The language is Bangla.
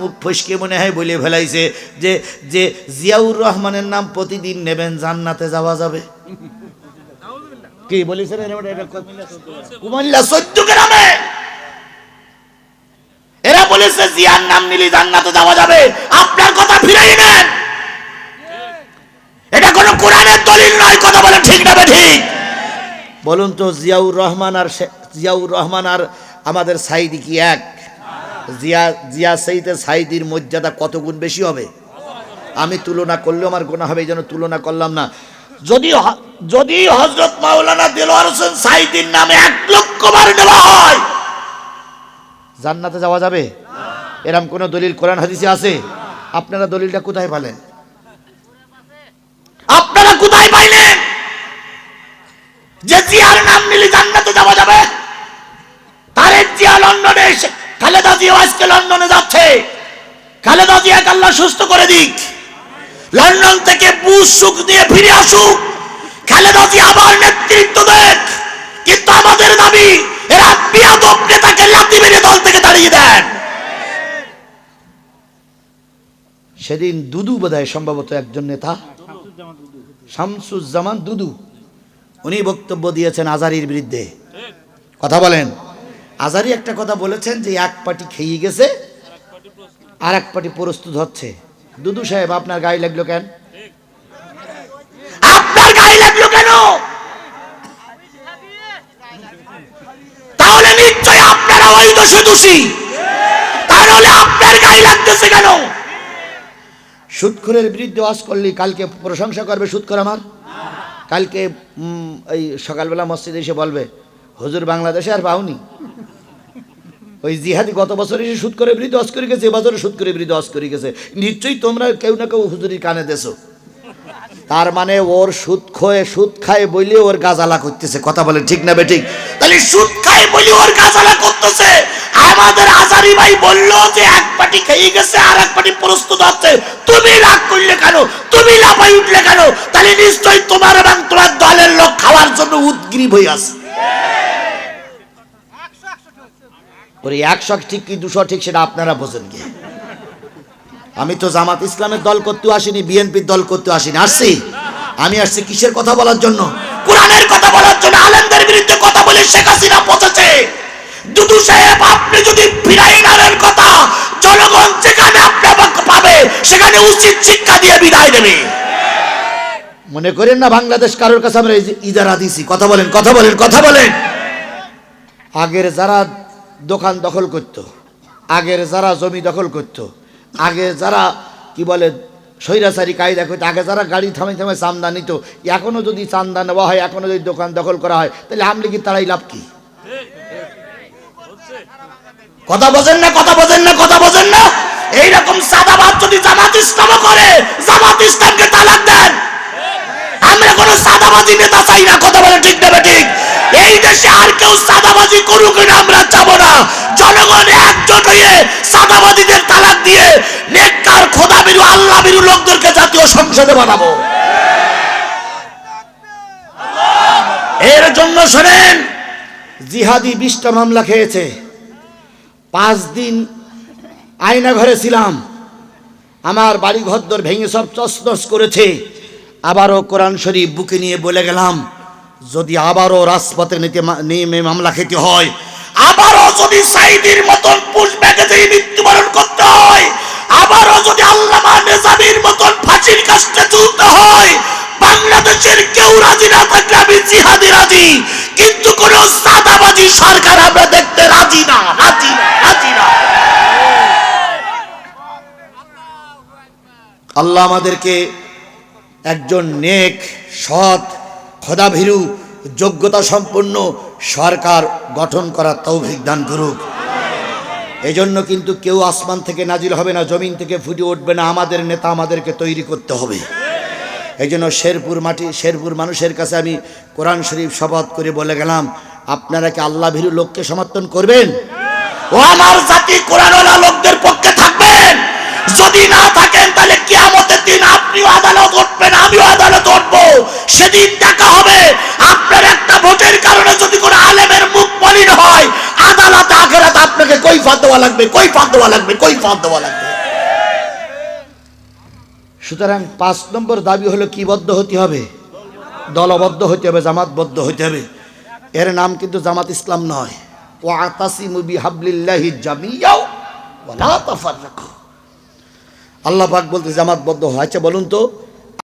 মুখ ফসকে মনে হয় বলে ফেলাইছে যে যে জিয়াউর রহমানের নাম প্রতিদিন নেবেন, জান্নাতে যাওয়া যাবে। কি বলেছেন এরা বলেছে জিয়ার নাম নিলে জান্নাতে যাওয়া যাবে। আপনার কথা ফিরাই এটা কোনো কোরআনের দলিল নয়, কথা বলে ঠিক না ঠিক বলুন তো, জিয়াউর রহমান আর জিয়াউর রহমান আর আমাদের সাইদি কি এক? জিয়া জিয়া সাইদের সাইদির মর্যাদা কত গুণ বেশি হবে? আমি তুলনা করলেও আমার গোনা হবে জন্য তুলনা করলাম না। যদি যদি হজরত মাওলানা দেলোয়ার হোসেন সাইদির নামে এক লক্ষ বার নেওয়া হয়, জান্নাতে যাওয়া যাবে? এরম কোন দলিল কোরআন হাদিসে আছে? আপনারা দলিলটা কোথায় পেলেন? আপনারা কোথায় পাইলেন? যে জিয়ার নাম নিলে জান্নাতে যাওয়া যাবে তারেক জিয়া লন্ডনে এসে- খালেদা আজকে লন্ডনে যাচ্ছে। খালেদা জিয়াকে আল্লাহ সুস্থ করে দিক। লন্ডন থেকে সুখ ফিরে আসুক। খালেদা জিয়া আবার নেতৃত্ব দেখ। কিন্তু আমাদের দাবি, এরা নেতাকে মেরে দল থেকে তাড়িয়ে দেন। সেদিন দুদু বোধহয় সম্ভবত একজন নেতা। শামসুজ্জামান দুদু। উনি বক্তব্য দিয়েছেন আজারির বিরুদ্ধে। কথা বলেন। আজারি একটা কথা বলেছেন যে এক পাটি খেয়ে গেছে, আর এক পাটি প্রস্তুত হচ্ছে। দুদু সাহেব, আপনার গায়ে লাগল কেন? আপনার গায়ে লাগল কেন? তাহলে নিশ্চয় আপনারা ওই দোষে দোষী তাহলে আপনার গায়ে লাগতেছে কেন? সুৎখরের বিরুদ্ধে ওয়াজ করলি কালকে প্রশংসা করবে সুৎখর আমার? কালকে এই সকালবেলা মসজিদে এসে বলবে, হুজুর বাংলাদেশে আর পাওনি। ওই জিহাদি গত বছর এসে সুদ করে বিরুদ্ধে অস করে গেছে এবছর সুদ করে বিরুদ্ধে অস করে গেছে। নিশ্চয়ই তোমরা কেউ না কেউ হুজুরির কানে দেছো। তার মানে ওর সুদ খয়ে সুদ খায় বলে ওর গাজালা করতেছে। কথা বলে ঠিক না বেঠিক? তাহলে সুদ খায় বলে ওর গাজালা করতেছে। আমাদের আজারি ভাই বলল যে এক পাটি খেয়ে গেছে, আর এক পাটি প্রস্তুত আছে। তুমি রাগ করলে কেন? তুমি লাফাই উঠলে কেন? তাহলে নিশ্চয়ই তোমার এবং তোমার দলের লোক খাওয়ার জন্য উদ্গ্রীব হয়ে আছে। ওরে একশো ঠিক কি দুশো ঠিক, সেটা আপনারা বোঝেন গিয়ে আমি তো জামাত ইসলামের দল করতে আসিনি, বিএনপির দল করতে আসিনি। আসছি? আমি আসছি কিসের কথা বলার জন্য? কোরআনের কথা বলার জন্য, আলেমদের বিরুদ্ধে কথা বলে শেখ হাসিনা পচেছে দুদু সাহেব, আপনি যদি নারের কথা জনগণ যেখানে আপনাকে পাবে, সেখানে উচিত শিক্ষা দিয়ে বিদায় দেবে মনে করেন না বাংলাদেশ কারোর কাছে আমরা ইজারা দিছি কথা বলেন কথা বলেন কথা বলেন। আগের যারা দোকান দখল করত। আগের যারা জমি দখল করত, আগে যারা, কি বলে, স্বৈরাচারী কায়দা করতো, আগে যারা গাড়ি থামে থামে চান্দা নিত, এখনও যদি চান্দা নেওয়া হয়, এখনও যদি দোকান দখল করা হয়, তাহলে আমলি কি তারাই লাভ কি? কথা বোঝেন না, কথা বোঝেন না, কথা বোঝেন না। এইরকম সাদাবাদ যদি জামাত ইসলামও করে, জামাত ইসলামকে তালাক দেন। আমরা কোনো সাদাবাজি নেতা চাই না, কথা বলে ঠিক দেবে ঠিক এই দেশে আর কেউ সাদাবাজি করুক না, আমরা চাবো না। জনগণ একজোট হয়ে সাদাবাজিদের তালাক দিয়ে নেককার খোদা বিরু আল্লাহ বিরু লোকদেরকে জাতীয় সংসদে বানাবো। এর জন্য শোনেন, জিহাদি বিশটা মামলা খেয়েছে। পাঁচ দিন আয়না ঘরে ছিলাম। আমার বাড়ি ঘরদর ভেঙে সব চসনস করেছে। আবারও কোরআন শরীফ বুকে নিয়ে বলে গেলাম যদি আবারও রাজপথে নিতে নেমে মামলা খেতে হয়, আবারও যদি সাইদির মতন পুষ ব্যাগেতে মৃত্যুবরণ করতে হয়, আবারও যদি আল্লামা নেজামির মতন ফাঁসির কাছে চলতে হয়, বাংলাদেশের কেউ রাজি না থাকলে আমি জিহাদি রাজি, কিন্তু কোন সাদাবাজি সরকার আমরা দেখতে রাজি না রাজি না রাজি না। আল্লাহ আমাদেরকে একজন নেক, সৎ খোদাভীরু যোগ্যতা সম্পন্ন সরকার গঠন করার তৌফিক দান করুক। এই জন্য কিন্তু কেউ আসমান থেকে নাজিল হবে না, জমিন থেকে ফুটে উঠবে না, আমাদের নেতা আমাদেরকে তৈরি করতে হবে। এই জন্য শেরপুর মাটি, শেরপুর মানুষের কাছে আমি কোরআন শরীফ শপথ করে বলে গেলাম, আপনারা কি আল্লাহ ভীরু লোককে সমর্থন করবেন? ও আমার জাতি কোরআনওয়ালা লোকদের পক্ষে থাকবেন। যদি না থাকেন, তাহলে কি কিয়ামতের দিন আপনিও আদালত উঠবেন, আমিও আদালত উঠবো। সেদিন দেওয়া লাগবে? কই দেওয়া লাগবে? কই দেওয়া লাগবে? সুতরাং পাঁচ নম্বর দাবি হলো কি বদ্ধ হতে হবে। দলবদ্ধ হতে হবে, জামাতবদ্ধ হতে হবে। এর নাম কিন্তু জামাত ইসলাম নয়। আল্লাহ পাক বলতে জামাতবদ্ধ হয়েছে বলুন তো।